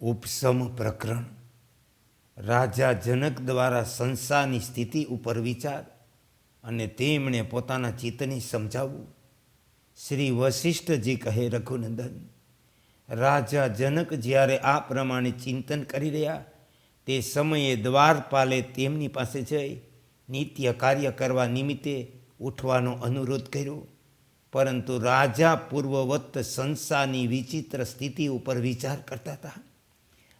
ઉપસમ પ્રકરણ. રાજા જનક દ્વારા સંસારની સ્થિતિ ઉપર વિચાર અને તેમણે પોતાના ચિત્તને સમજાવવું. શ્રી વશિષ્ઠજી કહે, રઘુનંદન, રાજા જનક જ્યારે આ પ્રમાણે ચિંતન કરી રહ્યા, તે સમયે દ્વારપાલે તેમની પાસે જઈ નિત્ય કાર્ય કરવા નિમિત્તે ઉઠવાનો અનુરોધ કર્યો. પરંતુ રાજા પૂર્વવત સંસારની વિચિત્ર સ્થિતિ ઉપર વિચાર કરતા હતા.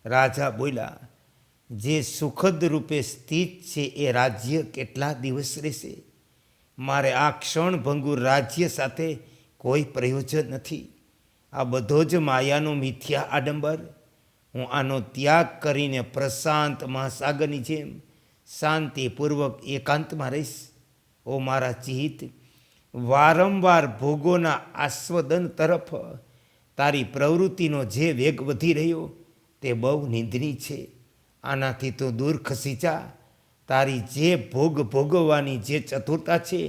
રાજા બોલ્યા, જે સુખદ રૂપે સ્થિત છે એ રાજ્ય કેટલા દિવસ રહેશે? મારે આ ક્ષણભંગુર રાજ્ય સાથે કોઈ પ્રયોજન નથી. આ બધો જ માયાનો મિથ્યા આડંબર. હું આનો ત્યાગ કરીને પ્રશાંત મહાસાગરની જેમ શાંતિપૂર્વક એકાંતમાં રહીશ. ઓ મારા ચિહિત, વારંવાર ભોગોના આસ્વાદન તરફ તારી પ્રવૃત્તિનો જે વેગ વધી રહ્યો તે બહુ નિંદની છે. આનાથી તું દૂર ખસી જા. તારી જે ભોગ ભોગવવાની જે ચતુરતા છે,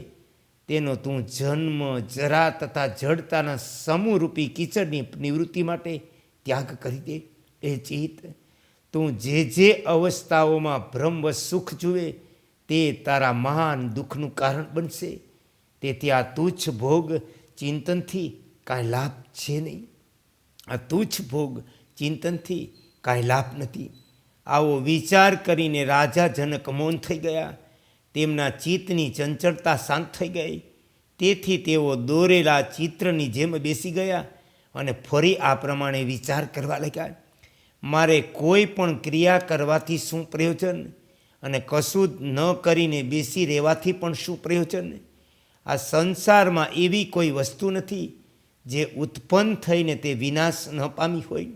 તેનો તું જન્મ, જરા તથા જડતાના સમૂહરૂપી કીચડની નિવૃત્તિ માટે ત્યાગ કરી દે. એ ચિત્ત તું જે જે અવસ્થાઓમાં ભ્રમ સુખ જુએ, તે તારા મહાન દુઃખનું કારણ બનશે. તેથી આ તુચ્છ ભોગ ચિંતનથી કાંઈ લાભ છે નહીં. આ તુચ્છ ભોગ ચિંતનથી કાંઈ લાભ નથી. આવો વિચાર કરીને રાજા જનક મૌન થઈ ગયા. તેમના ચિત્તની ચંચળતા શાંત થઈ ગઈ. તેથી તેઓ દોરેલા ચિત્રની જેમ બેસી ગયા અને ફરી આ પ્રમાણે વિચાર કરવા લાગ્યા. મારે કોઈ પણ ક્રિયા કરવાથી શું પ્રયોજન? અને કશું ન કરીને બેસી રહેવાથી પણ શું પ્રયોજન? આ સંસારમાં એવી કોઈ વસ્તુ નથી જે ઉત્પન્ન થઈને તે વિનાશ ન પામી હોય.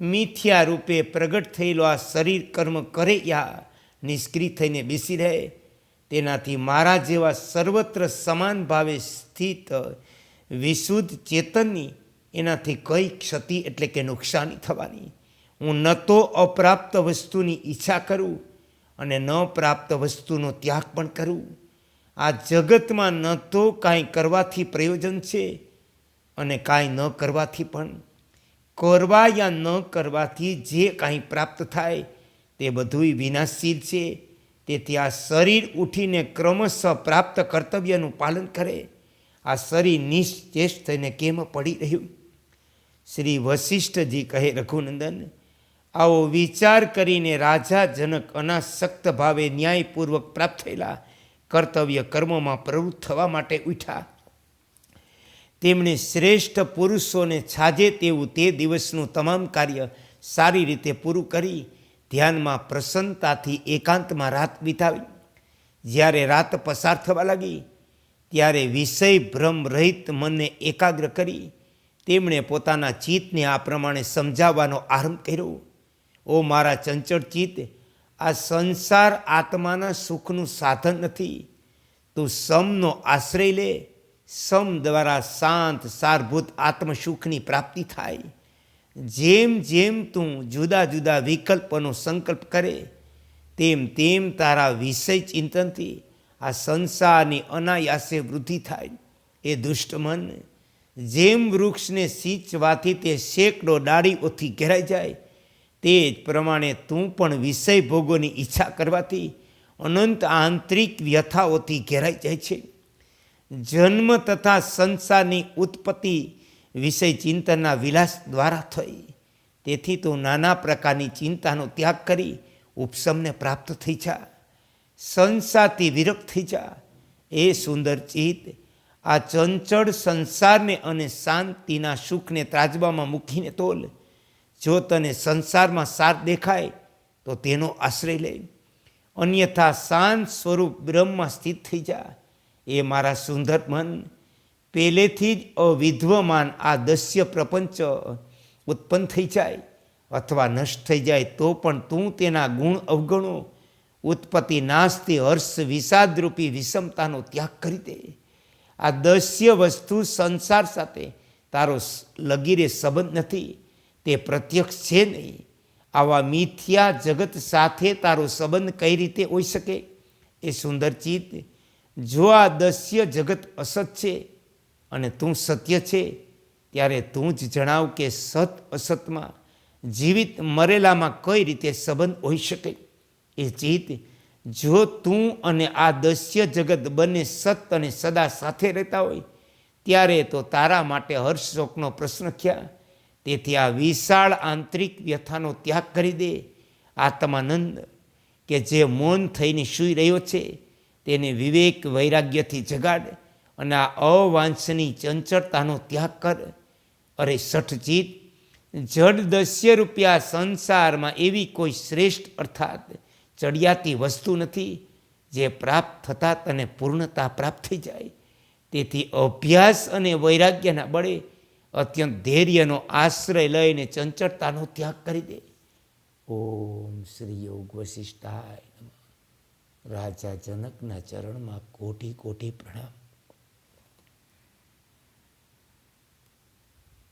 મિથ્યા રૂપે પ્રગટ થયેલો આ શરીર કર્મ કરે યા નિષ્ક્રિય થઈને બેસી રહે? તેનાથી મારા જેવા સર્વત્ર સમાન ભાવે સ્થિત વિશુદ્ધ ચેતનની એનાથી કઈ ક્ષતિ એટલે કે નુકસાની થવાની? હું ન તો અપ્રાપ્ત વસ્તુની ઈચ્છા કરું અને ન પ્રાપ્ત વસ્તુનો ત્યાગ પણ કરું. આ જગતમાં ન તો કાંઈ કરવાથી પ્રયોજન છે અને કાંઈ ન કરવાથી પણ. કરવા યા ન કરવાથી જે કાંઈ પ્રાપ્ત થાય તે બધુંય વિનાશશીલ છે. તેથી આ શરીર ઉઠીને ક્રમશઃ પ્રાપ્ત કર્તવ્યનું પાલન કરે. આ શરીર નિશ્ચેષ થઈને કેમ પડી રહ્યું? શ્રી વશિષ્ઠજી કહે રઘુનંદન, આવો વિચાર કરીને રાજા જનક અનાસક્ત ભાવે ન્યાયપૂર્વક પ્રાપ્ત થયેલા કર્તવ્ય કર્મમાં પ્રવૃત્ત થવા માટે ઉઠ્યા તેમણે શ્રેષ્ઠ પુરુષોને છાજે તેવું તે દિવસનું તમામ કાર્ય સારી રીતે પૂરું કરી ધ્યાનમાં પ્રસન્નતાથી એકાંતમાં રાત વિતાવી. જ્યારે રાત પસાર થવા લાગી, ત્યારે વિષય ભ્રમ રહિત મનને એકાગ્ર કરી તેમણે પોતાના ચિત્તને આ પ્રમાણે સમજાવવાનો આરંભ કર્યો. ઓ મારા ચંચળ ચિત્ત, આ સંસાર આત્માના સુખનું સાધન નથી. તું સમનો આશ્રય લે સમ દ્વારા શાંત, સારભૂત આત્મસુખની પ્રાપ્તિ થાય. જેમ જેમ તું જુદા જુદા વિકલ્પનો સંકલ્પ કરે, તેમ તેમ તારા વિષય ચિંતનથી આ સંસારની અનાયાસે વૃદ્ધિ થાય. એ દુષ્ટ મન, જેમ વૃક્ષને સિંચવાથી તે સેંકડો ડાળીઓથી ઘેરાઈ જાય, તે જ પ્રમાણે તું પણ વિષય ભોગોની ઈચ્છા કરવાથી અનંત આંતરિક વ્યથાઓથી ઘેરાઈ જાય છે. જન્મ તથા સંસારની ઉત્પત્તિ વિષય ચિંતનના વિલાસ દ્વારા થઈ. તેથી તું નાના પ્રકારની ચિંતાનો ત્યાગ કરી ઉપશમને પ્રાપ્ત થઈ જા. સંસારથી વિરક્ત થઈ જા. એ સુંદર ચિત્ત આ ચંચળ સંસારને અને શાંતિના સુખને ત્રાજવામાં મૂકીને તોલ. જો તને સંસારમાં સાર દેખાય, તો તેનો આશ્રય લે. અન્યથા શાંત સ્વરૂપ બ્રહ્મમાં સ્થિત થઈ જા. એ મારા સુંદર મન પહેલેથી જ અવિધ્વમાન આ દસ્ય પ્રપંચ ઉત્પન્ન થઈ જાય અથવા નષ્ટ થઈ જાય તો પણ તું તેના ગુણ અવગણો. ઉત્પત્તિ નાશથી હર્ષ વિષાદરૂપી વિષમતાનો ત્યાગ કરી દે. આ દસ્ય વસ્તુ સંસાર સાથે તારો લગીરે સંબંધ નથી. તે પ્રત્યક્ષ છે નહીં. આવા મિથ્યા જગત સાથે તારો સંબંધ કઈ રીતે હોઈ શકે? એ સુંદર ચિત્ત જો આ દસ્ય જગત અસત છે અને તું સત્ય છે, ત્યારે તું જ જણાવ કે સત અસતમાં જીવિત મરેલામાં કઈ રીતે સંબંધ હોઈ શકે? એ જીત જો તું અને આ દસ્ય જગત બંને સત અને સદા સાથે રહેતા હોય, ત્યારે તો તારા માટે હર્ષ શોકનો પ્રશ્ન ક્યાં તેથી આ વિશાળ આંતરિક વ્યથાનો ત્યાગ કરી દે. આત્માનંદ, કે જે મૌન થઈને સૂઈ રહ્યો છે તેને વિવેક વૈરાગ્યથી જગાડ અને આ અવાંછની ચંચળતાનો ત્યાગ કર. અરે સઠચિત જડ દસ્ય રૂપિયા સંસારમાં એવી કોઈ શ્રેષ્ઠ અર્થાત ચડિયાતી વસ્તુ નથી જે પ્રાપ્ત થતાં તને પૂર્ણતા પ્રાપ્ત થઈ જાય. તેથી અભ્યાસ અને વૈરાગ્યના બળે અત્યંત ધૈર્યનો આશ્રય લઈને ચંચળતાનો ત્યાગ કરી દે. ઓમ શ્રી યોગ વશિષ્ઠાય રાજા જનકના ચરણમાં કોટી કોટી પ્રણામ.